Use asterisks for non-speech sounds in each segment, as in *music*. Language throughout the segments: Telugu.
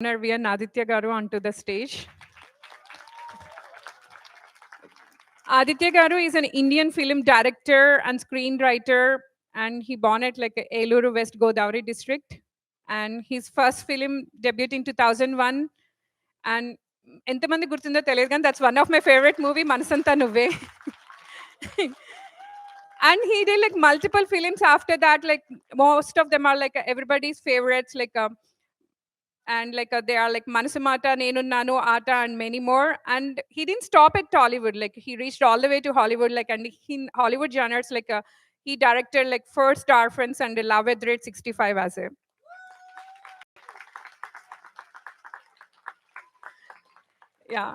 honor Vian Aditya Garu onto the stage. Aditya Garu is an Indian film director and screenwriter, and he born at like Eluru West Godavari district. And his first film debuted in 2001. And ఎంతమంది గుర్తుందో తెలియదు కానీ that's one of my favourite movie Manasantha Nuvve and he did like multiple films after that like most of them are like everybody's favorites like um, and like they are like మనసు మాట నేనున్నాను ఆట and many more and he didn't stop at Tollywood like he reach all the way to Hollywood like and he Hollywood genres like he director like first star friends and love at rate sixty five as ya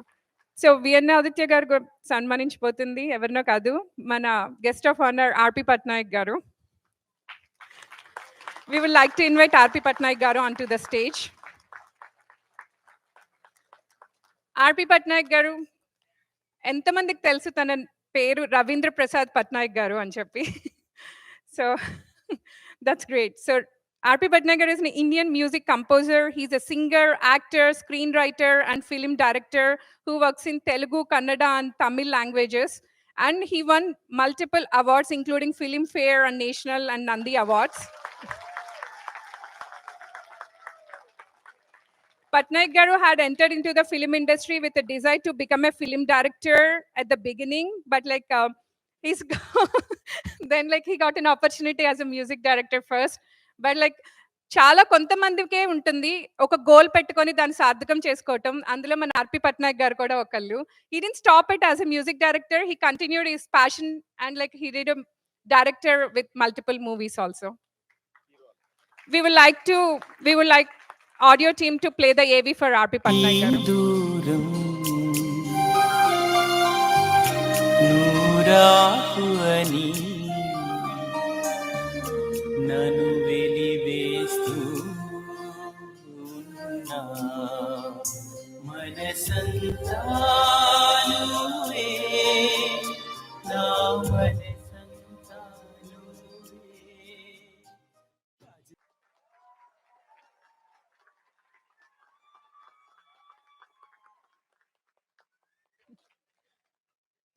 so V N Aditya garu సన్మానించిపోతుంది. ఎవరినో కాదు. మన guest of honour R P Patnaik garu. We would like to invite R P Patnaik garu on to the stage R P Patnaik garu ఎంతమందికి తెలుసు తన పేరు రవీంద్ర ప్రసాద్ పట్నాయక్ గారు అని చెప్పి so that's great so R.P. Bhatnagar is an Indian music composer. He's a singer, actor, screenwriter, and film director who works in Telugu, Kannada, and Tamil languages. And he won multiple awards, including Filmfare and National and Nandi Awards. Patnaik Garu had entered into the film industry with a desire to become a film director at the beginning, but like uh, he's then like he got an opportunity as a music director first. but like చాలా కొంతమందికే ఉంటుంది ఒక గోల్ పెట్టుకొని దాన్ని సార్థకం చేసుకోవటం అందులో మన ఆర్పి పట్నాయక్ గారు కూడా ఒకళ్ళు he did stop it as a music director he continued his passion and like he did director with multiple movies also we would like to we would like audio team to play the AV for RP Patnaik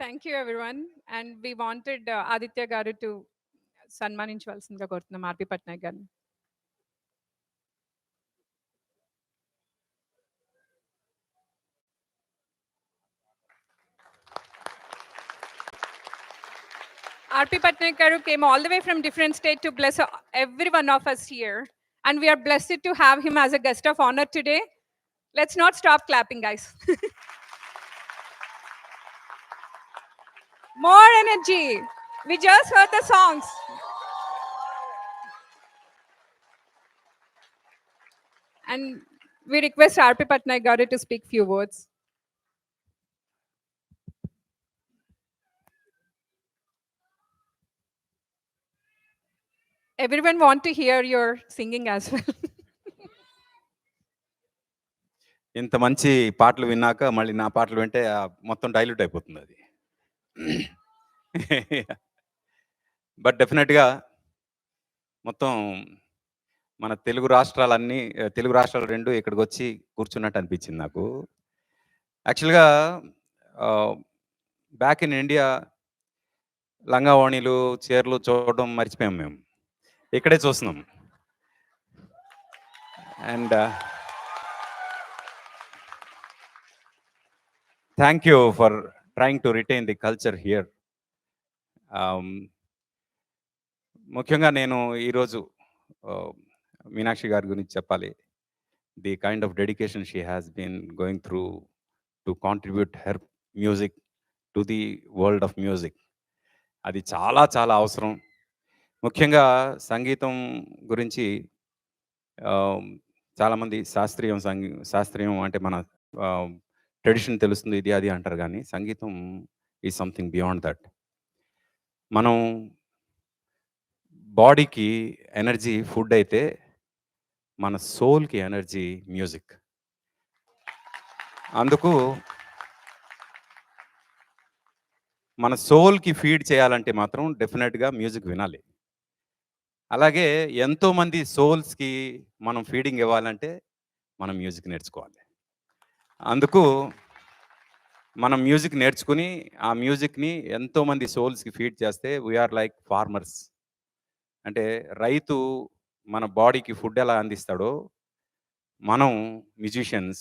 Thank you everyone and we wanted uh, Aditya garu to సన్మానించవలసిందిగా కోరుతున్నాం ఆర్పి పట్నాయక్ గారిని RP Patnaik garu came all the way from different state to bless uh, every one of us here. And we are blessed to have him as a guest of honor today. Let's not stop More energy. We just heard the songs. And we request RP Patnaik Gauri to speak few words. Everyone want to hear your singing as well. ఇంత మంచి పాటలు విన్నాక మళ్ళీ నా పాటలు వింటే మొత్తం డైల్యూట్ అయిపోతుంది అది *laughs* బట్ డెఫినెట్గా మొత్తం మన తెలుగు రాష్ట్రాలన్నీ తెలుగు రాష్ట్రాలు రెండు ఇక్కడికి వచ్చి కూర్చున్నట్టు అనిపించింది నాకు. యాక్చువల్గా బ్యాక్ ఇన్ ఇండియా లంగావాణిలు చీరలు చూడడం మర్చిపోయాం మేము. ఇక్కడే చూస్తున్నాం. And thank you for trying to retain the culture here ముఖ్యంగా నేను ఈరోజు uh, మీనాక్షి గారి గురించి చెప్పాలి. The kind of dedication she has been going through to contribute her music to the world of music అది చాలా చాలా అవసరం. ముఖ్యంగా సంగీతం గురించి um, చాలామంది శాస్త్రీయం సంగీ శాస్త్రీయం అంటే మన um, ట్రెడిషన్ తెలుస్తుంది ఇది అది అంటారు కానీ సంగీతం ఈ సంథింగ్ బియాండ్ దట్ మనం బాడీకి ఎనర్జీ ఫుడ్ అయితే మన సోల్కి ఎనర్జీ మ్యూజిక్ అందుకు మన సోల్కి ఫీడ్ చేయాలంటే మాత్రం డెఫినెట్గా మ్యూజిక్ వినాలి. అలాగే ఎంతోమంది సోల్స్కి మనం ఫీడింగ్ ఇవ్వాలంటే మనం మ్యూజిక్ నేర్చుకోవాలి. అందుకు మనం మ్యూజిక్ నేర్చుకుని ఆ మ్యూజిక్ని ఎంతోమంది సోల్స్కి ఫీడ్ చేస్తే వీఆర్ లైక్ ఫార్మర్స్ అంటే రైతు మన బాడీకి ఫుడ్ ఎలా అందిస్తాడో మనం మ్యూజిషియన్స్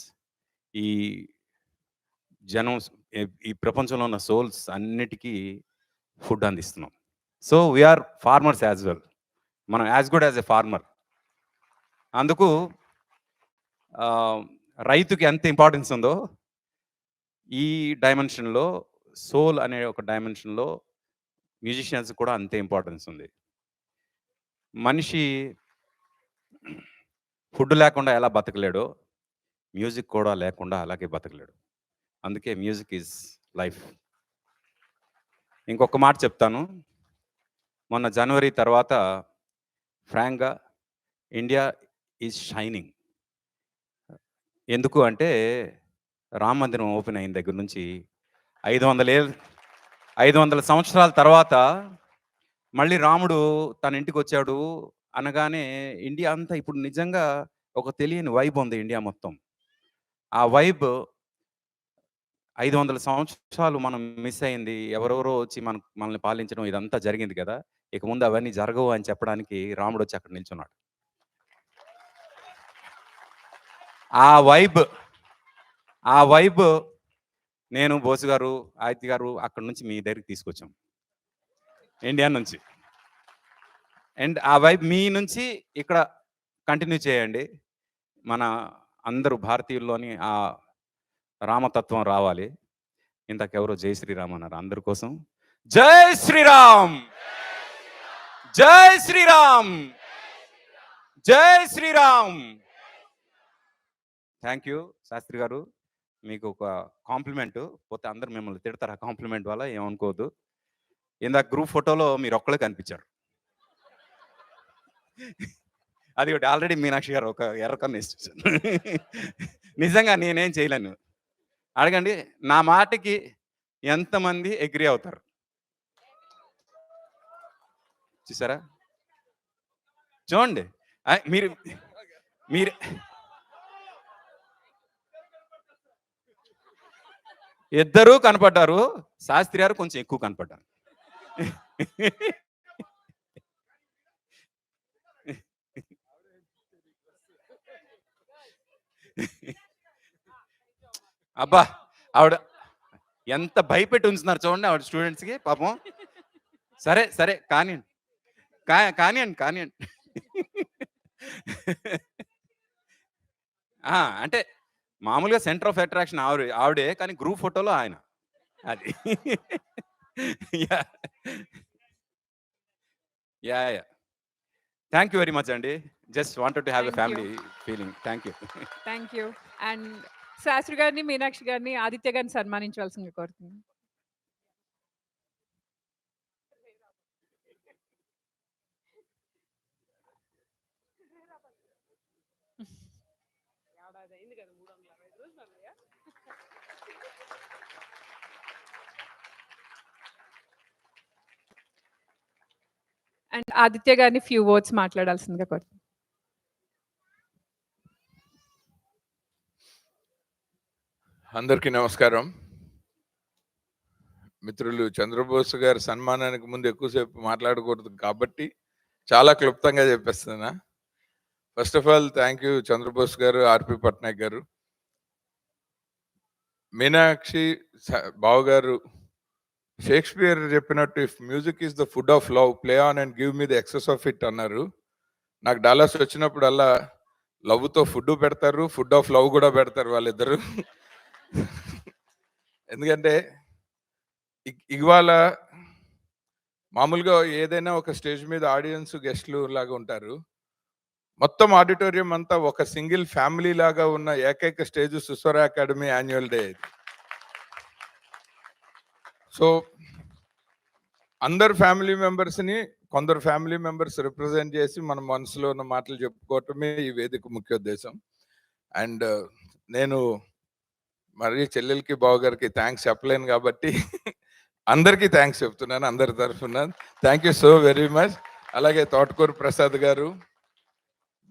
ఈ జనం ఈ- ప్రపంచంలో ఉన్న సోల్స్ అన్నిటికీ ఫుడ్ అందిస్తున్నాం. So we are farmers as well మనం as good as a farmer అందుకు రైతుకి ఎంత ఇంపార్టెన్స్ ఉందో ఈ డైమెన్షన్లో సోల్ అనే ఒక డైమెన్షన్లో మ్యూజిషియన్స్ కూడా అంతే ఇంపార్టెన్స్ ఉంది. మనిషి ఫుడ్ లేకుండా ఎలా బతకలేడో మ్యూజిక్ కూడా లేకుండా అలాగే బతకలేడు. అందుకే మ్యూజిక్ ఈజ్ లైఫ్. ఇంకొక మాట చెప్తాను. మొన్న జనవరి తర్వాత ఫ్రాంక్గా ఇండియా ఈజ్ షైనింగ్. ఎందుకు అంటే రామ మందిరం ఓపెన్ అయిన దగ్గర నుంచి ఐదు వందల ఏ ఐదు వందల సంవత్సరాల తర్వాత మళ్ళీ రాముడు తన ఇంటికి వచ్చాడు అనగానే ఇండియా అంతా ఇప్పుడు నిజంగా ఒక తెలియని వైబ్ ఉంది ఇండియా మొత్తం. ఆ వైబ్ ఐదు వందల సంవత్సరాలు మనం మిస్ అయింది ఎవరెవరో వచ్చి మన మనల్ని పాలించడం ఇదంతా జరిగింది కదా ఇక ముందు అవన్నీ జరగవు అని చెప్పడానికి రాముడు వచ్చి అక్కడ నిల్చున్నాడు. ఆ వైబ్ ఆ వైబ్ నేను బోసు గారు ఆదిత్య గారు అక్కడి నుంచి మీ దగ్గరికి తీసుకొచ్చాం. ఇండియా నుంచి. అండ్ ఆ వైబ్ మీ నుంచి ఇక్కడ కంటిన్యూ చేయండి. మన అందరూ భారతీయుల్లోని ఆ రామతత్వం రావాలి. ఇంతకెవరో జై శ్రీరామ్ అన్నారు అందరి కోసం. జై శ్రీరామ్! జై శ్రీరామ్! జై శ్రీరామ్! థ్యాంక్ యూ శాస్త్రి గారు. మీకు ఒక కాంప్లిమెంట్. పోతే అందరు మిమ్మల్ని తిడతారు. ఆ కాంప్లిమెంట్ వల్ల ఏమనుకోవద్దు. ఇందాక గ్రూప్ ఫోటోలో మీరు ఒక్కళ్ళే కనిపించారు. అది ఒకటి ఆల్రెడీ మీనాక్షి గారు ఒక ఎర్రకన్ను ఇచ్చేసాను నిజంగా నేనేం చేయలేను. అడగండి నా మాటకి ఎంతమంది అగ్రి అవుతారు? చూసారా? చూడండి. మీరు మీరు ఇద్దరూ కనపడ్డారు. శాస్త్రి గారు కొంచెం ఎక్కువ కనపడ్డారు. అబ్బా! ఆవిడ ఎంత భయపెట్టి ఉంచుతున్నారు చూడండి ఆవిడ స్టూడెంట్స్కి పాపం. సరే సరే కానివ్వండి కా కానివ్వండి కానివ్వండి ఆ, అంటే మామూలుగా సెంటర్ ఆఫ్ అట్రాక్షన్ ఆవిడ ఆవిడే కానీ గ్రూప్ ఫోటోలో ఆయన. అది. Ya. Ya thank you very much అండి. Just wanted to have a. Family feeling. Thank you. Thank you. And Shastri గారిని మీనాక్షి గారిని ఆదిత్య గారిని సన్మానించవలసింది కోరుతున్నాను. అండ్ ఆదిత్య గారిని ఫ్యూ వర్డ్స్ మాట్లాడాల్సిందిగా కోరుతున్నాను అందరికీ నమస్కారం. మిత్రులు చంద్రబోస్ గారి సన్మానానికి ముందు ఎక్కువసేపు మాట్లాడకూడదు కాబట్టి చాలా క్లుప్తంగా చెప్పేస్తున్నా. First of all thank you Chandrabose garu R P Patnaik గారు. మీనాక్షి స- బావు గారు షేక్స్పియర్ చెప్పినట్టు if music is the food of love play on and give me the excess of it అన్నారు. నాకు డాలర్స్ వచ్చినప్పుడు అలా లవ్తో ఫుడ్ పెడతారు ఫుడ్ ఆఫ్ లవ్ కూడా పెడతారు వాళ్ళిద్దరు. ఎందుకంటే ఇవాళ మామూలుగా ఏదైనా ఒక స్టేజ్ మీద ఆడియన్స్ గెస్ట్లు లాగా ఉంటారు. మొత్తం ఆడిటోరియం అంతా ఒక సింగిల్ ఫ్యామిలీ లాగా ఉన్న ఏకైక stage Susvara academy annual day ఇది. సో అందరు ఫ్యామిలీ మెంబర్స్ని కొందరు ఫ్యామిలీ మెంబర్స్ రిప్రజెంట్ చేసి మన మనసులో ఉన్న మాటలు చెప్పుకోవటమే ఈ వేదిక ముఖ్య ఉద్దేశం. అండ్ నేను మరి చెల్లెలకి బావగారికి థ్యాంక్స్ చెప్పలేను కాబట్టి అందరికీ థ్యాంక్స్ చెప్తున్నాను అందరి తరఫున. Thank you so very much. అలాగే తోటకూరు ప్రసాద్ గారు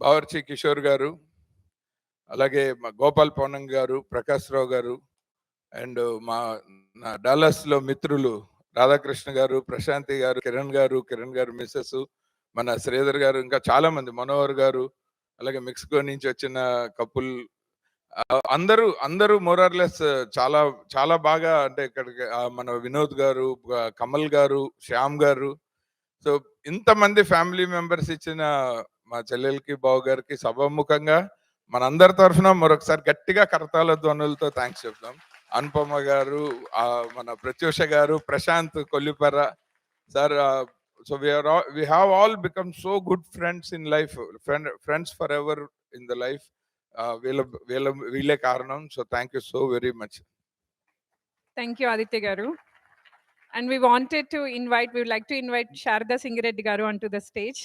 బావర్చి కిషోర్ గారు అలాగే మా గోపాల్ పౌనం గారు ప్రకాశ్రావు గారు అండ్ మా నా డాలస్లో మిత్రులు రాధాకృష్ణ గారు ప్రశాంతి గారు కిరణ్ గారు కిరణ్ గారు మిస్సెస్ మన శ్రీధర్ గారు ఇంకా చాలా మంది మనోహర్ గారు అలాగే మెక్సికో నుంచి వచ్చిన కపుల్ అందరూ అందరూ మోరార్లెస్ చాలా చాలా బాగా అంటే ఇక్కడికి మన వినోద్ గారు కమల్ గారు శ్యామ్ గారు. సో ఇంతమంది ఫ్యామిలీ మెంబర్స్ ఇచ్చిన మా చెల్లెలకి బావు గారికి సభాముఖంగా మనందరి తరఫున మరొకసారి గట్టిగా కరతాల ధ్వనులతో థ్యాంక్స్ చెప్తాం అనుపమ గారు మన ప్రత్యూష గారు Prashanth Kollipara sir so we are we have all become so good friends in life friend friends forever in the life వీళ్ళ వీళ్ళ వీళ్ళే కారణం. So thank you so very much thank you Aditya గారు. And we wanted to invite we like to invite Sharada Singireddy గారు on to the stage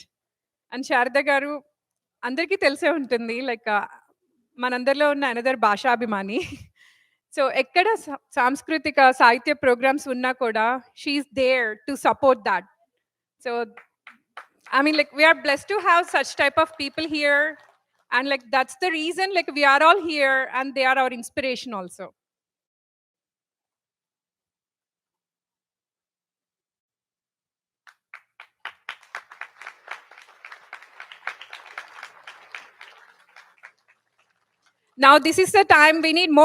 and Sharda గారు అందరికీ తెలిసే ఉంటుంది లైక్ మనందరిలో ఉన్న అనదర్ భాషాభిమాని. సో ఎక్కడ సా- సాంస్కృతిక సాహిత్య ప్రోగ్రామ్స్ ఉన్నా కూడా she is there to support that so I mean like we are bless to have such type of people here and like that's the reason like we are all here and they are our inspiration also Now, this is the time we need more.